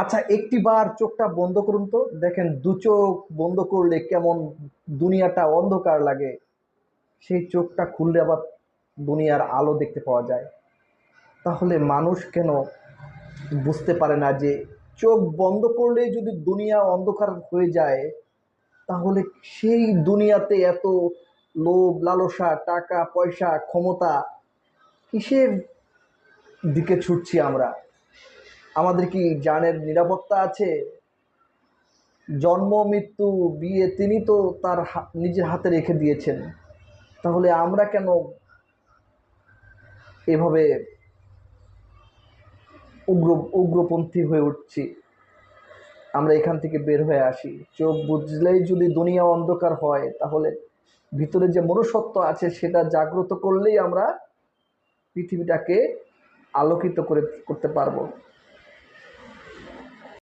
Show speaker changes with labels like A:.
A: আচ্ছা একটি বার চোখটা বন্ধ করুন তো। দেখেন, দু চোখ বন্ধ করলে কেমন দুনিয়াটা অন্ধকার লাগে। সেই চোখটা খুললে আবার দুনিয়ার আলো দেখতে পাওয়া যায়। তাহলে মানুষ কেন বুঝতে পারে না যে চোখ বন্ধ করলেই যদি দুনিয়া অন্ধকার হয়ে যায়, তাহলে সেই দুনিয়াতে এত লোভ, লালসা, টাকা, পয়সা, ক্ষমতা কিসের দিকে ছুটছি আমরা? আমাদের কি জানের নিরাপত্তা আছে? জন্ম, মৃত্যু, বিয়ে তিনি তো তার নিজের হাতে রেখে দিয়েছেন। তাহলে আমরা কেন এভাবে উগ্র, উগ্রপন্থী হয়ে উঠছি? আমরা এখান থেকে বের হয়ে আসি। চোখ বুঝলেই যদি দুনিয়া অন্ধকার হয়, তাহলে ভিতরে যে মনুষ্যত্ব আছে, সেটা জাগ্রত করলেই আমরা পৃথিবীটাকে আলোকিত করে, করতে পারব।